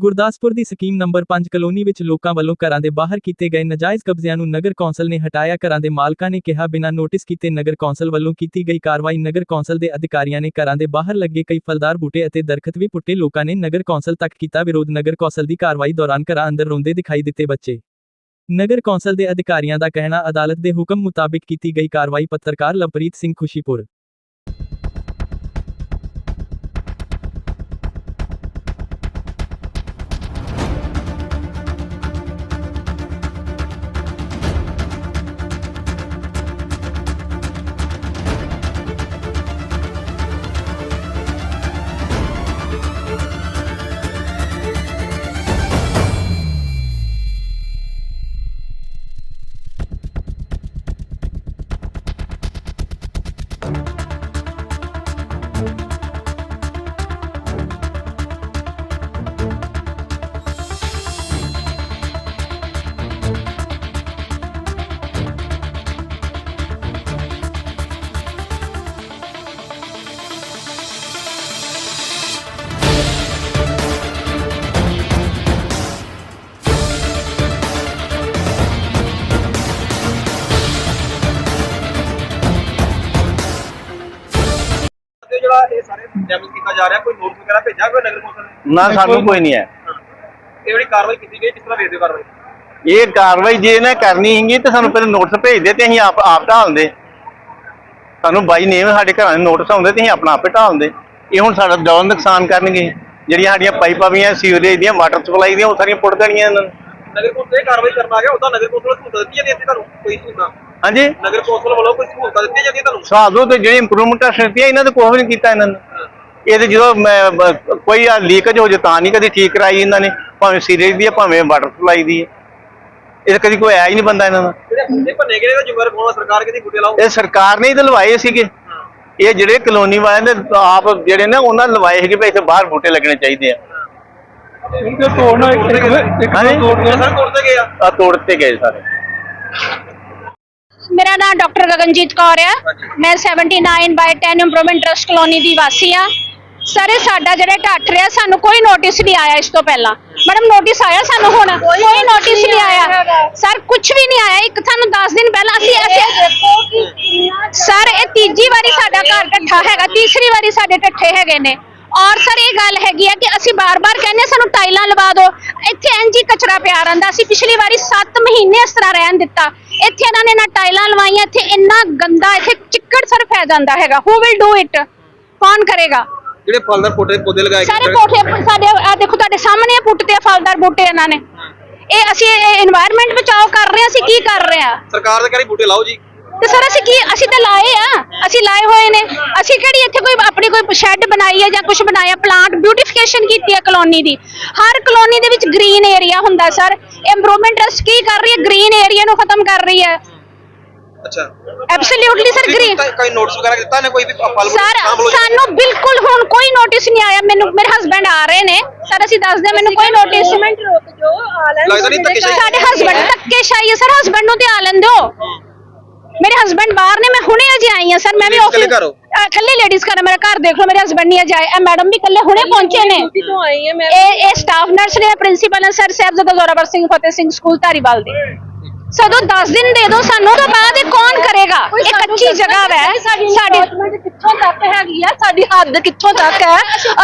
ਗੁਰਦਾਸਪੁਰ ਦੀ scheme number 5 colony ਵਿੱਚ ਲੋਕਾਂ ਵੱਲੋਂ ਘਰਾਂ ਦੇ ਬਾਹਰ ਕੀਤੇ ਗਏ ਨਾਜਾਇਜ਼ ਕਬਜ਼ਿਆਂ ਨੂੰ ਨਗਰ ਕੌਂਸਲ ਨੇ ਹਟਾਇਆ। ਘਰਾਂ ਦੇ ਮਾਲਕਾਂ ਨੇ ਕਿਹਾ, ਬਿਨਾਂ ਨੋਟਿਸ ਕੀਤੇ ਨਗਰ ਕੌਂਸਲ ਵੱਲੋਂ ਕੀਤੀ ਗਈ ਕਾਰਵਾਈ ਨਗਰ ਕੌਂਸਲ ਦੇ ਅਧਿਕਾਰੀਆਂ ਨੇ ਘਰਾਂ ਦੇ ਬਾਹਰ ਲੱਗੇ ਕਈ ਫਲਦਾਰ ਬੂਟੇ ਅਤੇ ਦਰਖਤ ਵੀ ਪੁੱਟੇ। ਲੋਕਾਂ ਨੇ ਨਗਰ ਕੌਂਸਲ ਤੱਕ ਕੀਤਾ ਵਿਰੋਧ। ਨਗਰ ਕੌਂਸਲ ਦੀ ਕਾਰਵਾਈ ਦੌਰਾਨ ਘਰਾਂ ਅੰਦਰ ਰੋਂਦੇ ਦਿਖਾਈ ਦਿੱਤੇ ਬੱਚੇ। ਨਗਰ ਕੌਂਸਲ ਦੇ ਅਧਿਕਾਰੀਆਂ ਦਾ ਕਹਿਣਾ, ਅਦਾਲਤ ਦੇ ਹੁਕਮ ਮੁਤਾਬਿਕ ਕੀਤੀ ਗਈ ਕਾਰਵਾਈ ਪੱਤਰਕਾਰ Lovepreet Singh Khushipur Thank you. Damage ਕੀਤਾ ਜਾ ਰਿਹਾ ਕੋਈ ਨੋਟ ਵਗੈਰਾ ਭੇਜਿਆ ਕੋਈ ਨਗਰ ਕੌਂਸਲ ਨੇ? ਨਾ ਸਾਨੂੰ ਕੋਈ ਨਹੀਂ ਹੈ। ਇਹ ਜਿਹੜੀ ਕਾਰਵਾਈ ਕੀਤੀ ਗਈ ਕਿਸ ਤਰ੍ਹਾਂ ਵੇਖਦੇ ਹੋ ਕਾਰਵਾਈ? ਇਹ ਕਾਰਵਾਈ ਜੇ ਕਰਨੀ ਹੈਗੀ ਤੇ ਸਾਨੂੰ ਪਹਿਲਾਂ ਨੋਟਿਸ ਭੇਜਦੇ ਤੇ ਅਸੀਂ ਆਪ ਆਪ ਢਾਲਦੇ ਸਾਨੂੰ ਬਾਈ ਨੇਮ ਸਾਡੇ ਘਰਾਂ ਦੇ ਨੋਟਿਸ ਆਉਂਦੇ ਤੇ ਅਸੀਂ ਆਪਣਾ ਆਪੇ ਢਾਲਦੇ ਇਹ ਹੁਣ ਸਾਡਾ ਨੁਕਸਾਨ ਕਰਨਗੇ। ਜਿਹੜੀਆਂ ਸਾਡੀਆਂ ਪਾਈਪਾਂ ਵੀਆਂ ਸੀਵਰੇਜ ਦੀਆਂ ਵਾਟਰ ਸਪਲਾਈ ਦੀਆਂ ਉਹ ਸਾਰੀਆਂ ਪੁੱਟ ਦੇਣੀਆਂ ਇਹਨਾਂ ਨੇ। ਨਗਰ ਕੌਂਸਲ ਇਹ ਕਾਰਵਾਈ ਕਰਨ ਆ ਗਿਆ ਉਹਦਾ ਨਗਰ ਕੌਂਸਲ ਸਹੂਲਤਾਂ ਦਿੱਤੀਆਂ ਨੇ ਇੱਥੇ ਤੁਹਾਨੂੰ? ਕੋਈ ਸਹੂਲਤਾਂ? ਹਾਂਜੀ। ਨਗਰ ਕੌਂਸਲ ਵੱਲੋਂ ਕੋਈ ਸਹੂਲਤਾਂ ਦਿੱਤੀਆਂ ਜਾਂਦੀਆਂ ਤੁਹਾਨੂੰ? ਸਾਧੂ ਤੇ ਜਿਹੜੀ ਇੰਪਰੂਵਮੈਂਟਾਂ ਸ਼ਰਤੀਆਂ ਇਹਨਾਂ ਤੇ ਕੁਛ ਵੀ ਨਹੀਂ ਕੀਤਾ ਇਹਨਾਂ ਨੇ। ਇਹ ਤੇ ਜਦੋਂ ਮੈਂ ਬ- ਕੋਈ ਆ ਲੀਕੇਜ ਹੋ ਜੇ ਤਾਂ ਨਹੀਂ ਕਦੀ ਠੀਕ ਕਰਾਈ ਇਹਨਾਂ ਨੇ ਭਾਵੇਂ ਸੀਵਰੇਜ ਦੀ ਹੈ ਭਾਵੇਂ ਵਾਟਰ ਸਪਲਾਈ ਦੀ ਹੈ ਇਹ ਤਾਂ ਕਦੀ ਕੋਈ ਆਇਆ ਹੀ ਨਹੀਂ ਬੰਦਾ ਇਹਨਾਂ ਦਾ। ਜਿਹੜੇ ਬੂਟੇ ਭੰਨੇ ਗਏ ਇਹਦਾ ਜ਼ਿੰਮੇਵਾਰ ਕੌਣ ਆ? ਸਰਕਾਰ ਕਿਹਦੀ ਬੂਟੇ ਲਾਓ ਇਹ ਸਰਕਾਰ ਨੇ ਹੀ ਤਾਂ ਲਵਾਏ ਸੀਗੇ। ਇਹ ਜਿਹੜੇ ਕਲੋਨੀ ਵਾਲਿਆਂ ਨੇ ਆਪ ਜਿਹੜੇ ਨੇ ਉਹਨਾਂ ਨੇ ਲਵਾਏ ਸੀਗੇ ਵੀ ਇੱਥੇ ਬਾਹਰ ਬੂਟੇ ਲੱਗਣੇ ਚਾਹੀਦੇ ਆ। ਸਾਰੇ ਤੋੜਦੇ ਗਏ ਆ ਆ ਤੋੜ ਦਿੱਤੇ ਗਏ ਸਾਰੇ। ਮੇਰਾ ਨਾਮ ਡਾਕਟਰ ਗਗਨਜੀਤ ਕੌਰ ਆ। ਮੈਂ 79 ਬਾਈ 10 ਇੰਪਰੂਵਮੈਂਟ ਟਰਸਟ ਕਲੋਨੀ ਦੀ ਵਾਸੀ ਆ। ਸਰ ਇਹ ਸਾਡਾ ਜਿਹੜਾ ਢੱਠ ਰਿਹਾ ਸਾਨੂੰ ਕੋਈ ਨੋਟਿਸ ਨਹੀਂ ਆਇਆ ਇਸ ਤੋਂ ਪਹਿਲਾਂ। ਮੈਡਮ ਨੋਟਿਸ ਆਇਆ ਸਾਨੂੰ ਹੁਣ? ਕੋਈ ਨੋਟਿਸ ਨਹੀਂ ਆਇਆ। ਸਰ ਕੁਝ ਵੀ ਨਹੀਂ ਆਇਆ। ਇੱਕ ਸਾਨੂੰ 10 ਦਿਨ ਪਹਿਲਾਂ ਅਸੀਂ ਅਸੀਂ ਸਰ ਇਹ ਤੀਜੀ ਵਾਰੀ ਸਾਡਾ ਘਰ ਢੱਠਾ ਹੈਗਾ। ਤੀਸਰੀ ਵਾਰੀ ਸਾਡੇ ਢੱਠੇ ਹੈਗੇ ਨੇ। ਔਰ ਸਰ ਇਹ ਗੱਲ ਹੈਗੀ ਆ ਕਿ ਅਸੀਂ ਬਾਰ-ਬਾਰ ਕਹਿੰਦੇ ਸਾਨੂੰ ਟਾਈਲਾਂ ਲਵਾ ਦਿਓ। ਇੱਥੇ ਹੀ ਕਚਰਾ ਪਿਆ ਰਹਿੰਦਾ। ਅਸੀਂ ਪਿਛਲੀ ਵਾਰੀ 7 ਮਹੀਨੇ ਇਸ ਤਰ੍ਹਾਂ ਰਹਿਣ ਦਿੱਤਾ। ਇੱਥੇ ਇਹਨਾਂ ਨੇ ਨਾ ਟਾਈਲਾਂ ਲਵਾਈਆਂ ਇੱਥੇ ਇੰਨਾ ਗੰਦਾ ਇੱਥੇ ਚਿੱਕੜ ਸਰ ਫੈ ਜਾਂਦਾ ਹੈਗਾ। ਹੂ ਵਿਲ ਡੂ ਇਟ ਕੌਣ ਕਰੇਗਾ? ਜਿਹੜੇ ਫਲਦਾਰ ਪੋਟੇ ਪੌਦੇ ਲਗਾਏ ਸਾਰੇ ਕੋਠੇ ਸਾਡੇ ਆ ਦੇਖੋ ਤੁਹਾਡੇ ਸਾਹਮਣੇ ਆ ਪੁੱਟਤੇ ਆ ਫਲਦਾਰ ਬੂਟੇ ਇਹਨਾਂ ਨੇ। ਇਹ ਅਸੀਂ এনवायरमेंट ਬਚਾਓ ਕਰ ਰਹੇ ਹਾਂ ਅਸੀਂ ਕੀ ਕਰ ਰਹੇ ਹਾਂ ਸਰਕਾਰ ਦੇ ਕਰੀ ਬੂਟੇ ਲਾਓ ਜੀ। ਤੇ ਸਰ ਅਸੀਂ ਕੀ ਅਸੀਂ ਤਾਂ ਲਾਏ ਆ ਅਸੀਂ ਲਾਏ ਹੋਏ ਨੇ। ਅਸੀਂ ਕਿਹੜੀ ਇੱਥੇ ਕੋਈ ਆਪਣੀ ਕੋਈ ਸ਼ੈੱਡ ਬਣਾਈ ਹੈ ਜਾਂ ਕੁਝ ਬਣਾਇਆ? ਪਲਾਂਟ ਬਿਊਟੀਫਿਕੇਸ਼ਨ ਕੀਤੀ ਹੈ ਕਲੋਨੀ ਦੀ। ਹਰ ਕਲੋਨੀ ਦੇ ਵਿੱਚ ਗ੍ਰੀਨ ਏਰੀਆ ਹੁੰਦਾ ਸਰ। ਇੰਪਰੂਵਮੈਂਟ ਟਰਸਟ ਕੀ ਕਰ ਰਹੀ ਹੈ? ਗ੍ਰੀਨ ਏਰੀਆ ਨੂੰ ਖਤਮ ਕਰ ਰਹੀ ਹੈ। ਅੱਛਾ। ਐਬਸੋਲੂਟਲੀ ਸਰ ਗ੍ਰੀਨ ਕੋਈ ਨੋਟਿਸ ਵਗੈਰਾ ਦਿੱਤਾ ਨੇ ਕੋਈ ਵੀ ਫਲ ਸਰ ਸਾਨੂੰ ਬਿਲਕੁਲ ਹੁਣ ਕੋਈ ਨੋਟਿਸ ਨਹੀਂ ਆਇਆ। ਮੈਨੂੰ ਮੇਰੇ ਹਸਬੰਡ ਆ ਰਹੇ ਨੇ। ਸਰ ਅਸੀਂ ਦੱਸਦੇ ਮੈਨੂੰ ਕੋਈ ਨੋਟਿਸ ਲੱਗਦਾ ਨਹੀਂ ਧੱਕੇ ਸਾਡੇ ਹਸਬੰਡ ਧੱਕੇ ਸ਼ਾਈ ਹੈ। ਸਰ ਹਸਬੰਡ ਨੂੰ ਤੇ ਆ ਲੈਣ ਦਿਓ। ਮੇਰੇ ਹਸਬੰਡ ਬਾਹਰ ਨੇ ਮੈਂ ਹੁਣੇ ਅਜੇ ਆਈ ਹਾਂ। ਸਰ ਮੈਂ ਵੀ Ladies ਆਫਿਸ ਇਕੱਲੇ ਘਰ ਹੋ? ਇਕੱਲੇ ਲੇਡੀਜ਼ ਕਰ ਮੇਰਾ ਘਰ ਦੇਖ ਲਓ ਮੇਰੇ ਹਸਬੰਡ ਨਹੀਂ ਅਜੇ ਆਏ। ਇਹ ਮੈਡਮ ਵੀ ਇਕੱਲੇ ਹੁਣੇ ਪਹੁੰਚੇ ਨੇ। ਤੋਂ ਆਈ ਹਾਂ ਮੈਂ ਇਹ ਇਹ ਸਟਾਫ ਨਰਸ ਨੇ ਪ੍ਰਿੰਸੀਪਲ ਨੇ ਸਰ ਸਾਹਿਬਜ਼ਾਦਾ ਜ਼ੋਰਾਵਰ ਸਿੰਘ ਫਤਿਹ ਸਿੰਘ ਸਕੂਲ ਧਾਰੀਵਾਲ ਦੇ। ਸਦੋਂ 10 ਦਿਨ ਦੇ ਦਿਓ ਸਾਨੂੰ ਤੋਂ ਬਾਅਦ ਇਹ ਕੌਣ ਕਰੇਗਾ। ਇਹ ਕੱਚੀ ਜਗ੍ਹਾ ਹੈ ਸਾਡੀ ਕਿੱਥੋਂ ਤੱਕ ਹੈਗੀ ਆ ਸਾਡੀ ਹੱਦ ਕਿੱਥੋਂ ਤੱਕ ਹੈ?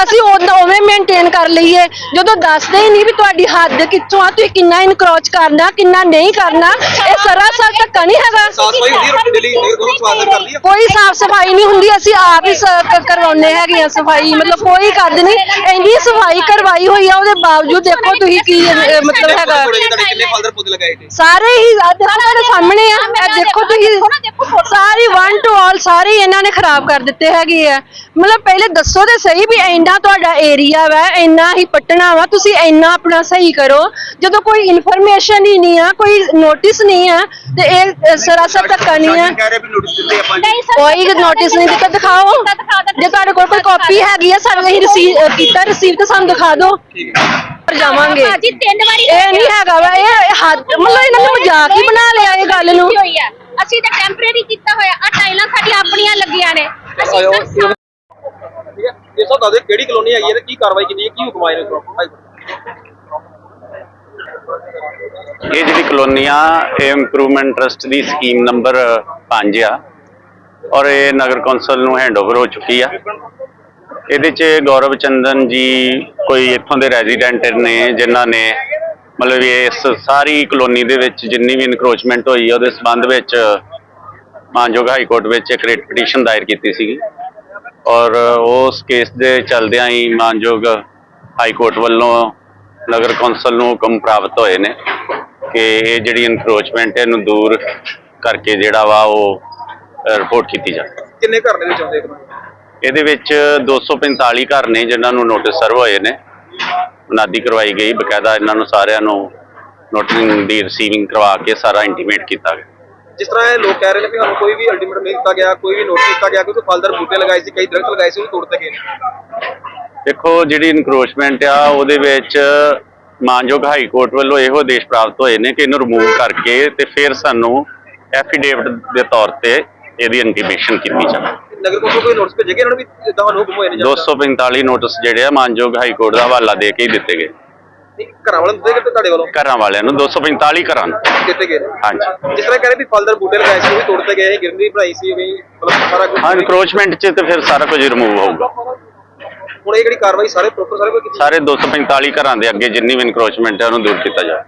ਅਸੀਂ ਉਵੇਂ ਮੇਨਟੇਨ ਕਰ ਲਈਏ। ਜਦੋਂ ਦੱਸਦੇ ਹੀ ਨਹੀਂ ਵੀ ਤੁਹਾਡੀ ਹੱਦ ਕਿੱਥੋਂ ਆ ਤੁਸੀਂ ਕਿੰਨਾ ਇਨਕਰੋਚ ਕਰਨਾ ਕਿੰਨਾ ਨਹੀਂ ਕਰਨਾ ਇਹ ਸਰਾਸਰ ਧੱਕਾ ਨਹੀਂ ਹੈਗਾ। ਕਰਦੀ ਕੋਈ ਸਾਫ਼ ਸਫ਼ਾਈ ਨਹੀਂ ਹੁੰਦੀ ਅਸੀਂ ਆਪ ਹੀ ਕਰਵਾਉਂਦੇ ਹੈਗੇ ਆ ਸਫ਼ਾਈ। ਮਤਲਬ ਕੋਈ ਕੱਦ ਨਹੀਂ ਇੰਨੀ ਸਫ਼ਾਈ ਕਰਵਾਈ ਹੋਈ ਆ ਉਹਦੇ ਬਾਵਜੂਦ ਦੇਖੋ ਤੁਸੀਂ ਕੀ ਮਤਲਬ ਹੈਗਾ। ਸਾਰੇ ਹੀ ਆ ਦੇਖੋ ਤੁਹਾਡੇ ਸਾਹਮਣੇ ਆ। ਇਹ ਦੇਖੋ ਤੁਸੀਂ ਸਾਰੀ ਵਨ ਟੂ ਆਲ ਸਾਰੇ ਇਹਨਾਂ ਨੇ ਖਰਾਬ ਕਰ ਦਿੱਤੇ ਹੈਗੇ ਆ। ਮਤਲਬ ਪਹਿਲੇ ਦੱਸੋ ਤੇ ਸਹੀ ਵੀ ਇੰਨਾ ਤੁਹਾਡਾ ਏਰੀਆ ਵਾ ਇੰਨਾ ਹੀ ਪਟਣਾ ਵਾ ਤੁਸੀਂ ਇੰਨਾ ਆਪਣਾ ਸਹੀ ਕਰੋ। ਜਦੋਂ ਕੋਈ ਇਨਫੋਰਮੇਸ਼ਨ ਹੀ ਨਹੀਂ ਆ ਕੋਈ ਨੋਟਿਸ ਨਹੀਂ ਆ ਤੇ ਇਹ ਸਰਾਸਰ ਧੱਕਾ ਨਹੀਂ ਆ। ਕੋਈ ਨੋਟਿਸ ਨਹੀਂ ਦਿੱਤਾ ਦਿਖਾਓ। ਜੇ ਤੁਹਾਡੇ ਕੋਲ ਕੋਈ ਕਾਪੀ ਹੈਗੀ ਆ ਸਾਨੂੰ ਅਸੀਂ ਰਿਸੀਵ ਕੀਤਾ ਰਿਸੀਵ ਤੇ ਸਾਨੂੰ ਦਿਖਾ ਦਿਓ। ਪਰ ਜਾਵਾਂਗੇ। ਭਾਜੀ ਤਿੰਨ ਵਾਰੀ ਇਹ ਨਹੀਂ ਹੈਗਾ ਵਾ ਇਹ ਹੱਦ ਮਤਲਬ ਇਹਨਾਂ ਨੇ ਮਜ਼ਾਕ ਹੀ ਬਣਾ ਲਿਆ ਇਹ ਗੱਲ ਨੂੰ। ਹੋਈ ਹੈ ਅਸੀਂ ਤਾਂ ਟੈਂਪਰੇਰੀ ਕੀਤਾ ਹੋਇਆ। ਆ ਟਾਈਲਾਂ ਸਾਡੀਆਂ ਆਪਣੀਆਂ ਲੱਗੀਆਂ ਨੇ। ਅਸੀਂ ਆਇਓ, ਸਰ ਸਾ- ਠੀਕ ਹੈ। ਇਹ ਸਭ ਦੱਸ ਦਿਓ ਕਿਹੜੀ ਕਲੋਨੀ ਹੈਗੀ ਹੈ ਤੇ ਕੀ ਕਾਰਵਾਈ ਕੀਤੀ ਹੈ ਕੀ ਹੁਕਮ ਆਏ ਨੇ ਉੱਪਰੋਂ? ਇਹ ਜਿਹੜੀ ਕਲੋਨੀ ਆ ਇਹ ਇੰਪਰੂਵਮੈਂਟ ਟਰਸਟ ਦੀ ਸਕੀਮ ਨੰਬਰ 5 ਆ। ਔਰ ਇਹ ਨਗਰ ਕੌਂਸਲ ਨੂੰ ਹੈਂਡਓਵਰ ਹੋ ਚੁੱਕੀ ਆ। ਇਹਦੇ 'ਚ ਗੌਰਵ ਚੰਦਨ ਜੀ ਕੋਈ ਇੱਥੋਂ ਦੇ ਰੈਜ਼ੀਡੈਂਟ ਨੇ, ਜਿਨ੍ਹਾਂ ਨੇ ਮਤਲਬ ਇਸ ਸਾਰੀ ਕਲੋਨੀ ਦੇ ਵਿੱਚ ਜਿੰਨੀ ਵੀ ਇਨਕਰੋਚਮੈਂਟ ਹੋਈ ਆ, ਉਹਦੇ ਸਬੰਧ ਵਿੱਚ ਮਾਨਯੋਗ ਹਾਈ ਕੋਰਟ ਵਿੱਚ ਇੱਕ ਰਿਟ ਪਟੀਸ਼ਨ ਦਾਇਰ ਕੀਤੀ ਸੀਗੀ। ਔਰ ਉਸ ਕੇਸ ਦੇ ਚਲਦਿਆਂ ਹੀ ਮਾਨਯੋਗ ਹਾਈ ਕੋਰਟ ਵੱਲੋਂ ਨਗਰ ਕੌਂਸਲ ਨੂੰ ਹੁਕਮ ਪ੍ਰਾਪਤ ਹੋਏ ਨੇ ਕਿ ਇਹ ਜਿਹੜੀ ਇਨਕਰੋਚਮੈਂਟ ਹੈ, ਇਹਨੂੰ ਦੂਰ ਕਰਕੇ ਜਿਹੜਾ ਵਾ ਉਹ ਰਿਪੋਰਟ ਕੀਤੀ ਜਾਵੇ। ਕਿੰਨੇ ਘਰ ਦੇ ਵਿੱਚ ਆਉਂਦੇ ਇੱਕ ਇਹਦੇ ਵਿੱਚ 245 ਘਰ ਨੇ ਜਿਨ੍ਹਾਂ ਨੂੰ ਨੋਟਿਸ ਸਰਵ ਹੋਏ ਨੇ। ਮੁਨਾਦੀ ਕਰਵਾਈ ਗਈ ਬਕਾਇਦਾ ਇਹਨਾਂ ਨੂੰ ਸਾਰਿਆਂ ਨੂੰ ਨੋਟਿਸ ਦੀ ਰਿਸੀਵਿੰਗ ਕਰਵਾ ਕੇ ਸਾਰਾ ਇੰਟੀਮੇਟ ਕੀਤਾ ਗਿਆ। ਜਿਸ ਤਰ੍ਹਾਂ ਇਹ ਲੋਕ ਕਹਿ ਰਹੇ ਨੇ ਕਿ ਸਾਨੂੰ ਕੋਈ ਵੀ ਅਲਟੀਮੇਟ ਨਹੀਂ ਦਿੱਤਾ ਗਿਆ ਕੋਈ ਵੀ ਨੋਟਿਸ ਦਿੱਤਾ ਗਿਆ ਕਿਉਂਕਿ ਫਲਦਾਰ ਬੂਟੇ ਲਗਾਏ ਸੀ ਕਈ ਦਰਖਤ ਲਗਾਏ ਸੀ ਉਹ ਵੀ ਤੋੜ ਦਿੱਤੇ ਗਏ ਨੇ। ਦੇਖੋ ਜਿਹੜੀ ਇਨਕਰੋਚਮੈਂਟ ਆ ਉਹਦੇ ਵਿੱਚ ਮਾਨਯੋਗ ਹਾਈ ਕੋਰਟ ਵੱਲੋਂ ਇਹੋ ਆਦੇਸ਼ ਪ੍ਰਾਪਤ ਹੋਏ ਨੇ ਕਿ ਇਹਨੂੰ ਰਿਮੂਵ ਕਰਕੇ ਤੇ ਫਿਰ ਸਾਨੂੰ ਐਫੀਡੇਵਿਟ ਦੇ ਤੌਰ ਤੇ ਇਹਦੀ ਇੰਟੀਮੇਸ਼ਨ ਕੀਤੀ ਜਾਵੇ। ਨਗਰ ਕੌਂਸਲ ਕੋਈ ਨੋਟਿਸ ਭੇਜੇਗਾ ਇਹਨਾਂ ਨੂੰ ਵੀ ਇਦਾਂ ਸਾਨੂੰ ਹੁਕਮ ਹੋਏ ਨੇ ਜਾਂ 245 ਨੋਟਿਸ ਜਿਹੜੇ ਆ ਮਾਨਯੋਗ ਹਾਈ ਕੋਰਟ ਦਾ ਹਵਾਲਾ ਦੇ ਕੇ ਹੀ ਦਿੱਤੇ ਗਏ। ਘਰਾਂ ਵਾਲਿਆਂ ਨੂੰ ਦਿੱਤੇ ਗਏ ਤੁਹਾਡੇ ਵੱਲੋਂ? ਘਰਾਂ ਵਾਲਿਆਂ ਨੂੰ 245 ਘਰਾਂ ਨੂੰ। ਦਿੱਤੇ ਗਏ ਹਾਂਜੀ। ਜਿਸ ਤਰ੍ਹਾਂ ਕਹਿ ਰਹੇ ਵੀ ਫਲਦਾਰ ਬੂਟੇ ਲਗਾਏ ਸੀ ਉਹ ਵੀ ਤੋੜ ਦਿੱਤੇ ਗਏ ਗਿਰਨੀ ਬਣਾਈ ਸੀ ਵੀ ਮਤਲਬ ਸਾਰਾ ਕੁਝ ਹਾਂ ਇਨਕਰੋਚਮੈਂਟ 'ਚ ਤੇ ਫਿਰ ਸਾਰਾ ਕੁਝ ਰਿਮੂਵ ਹੋਊਗਾ। ਹੁਣ ਇਹ ਜਿਹੜੀ ਕਾਰਵਾਈ ਸਾਰੇ ਪ੍ਰੋਪਰ ਸਾਰੇ ਕੋਈ ਕੀਤੀ ਸਾਰੇ 245 ਘਰਾਂ ਦੇ ਅੱਗੇ ਜਿੰਨੀ ਵੀ ਇਨਕਰੋਚਮੈਂਟ ਹੈ ਉਹਨੂੰ ਦੂਰ ਕੀਤਾ ਜਾਵੇ।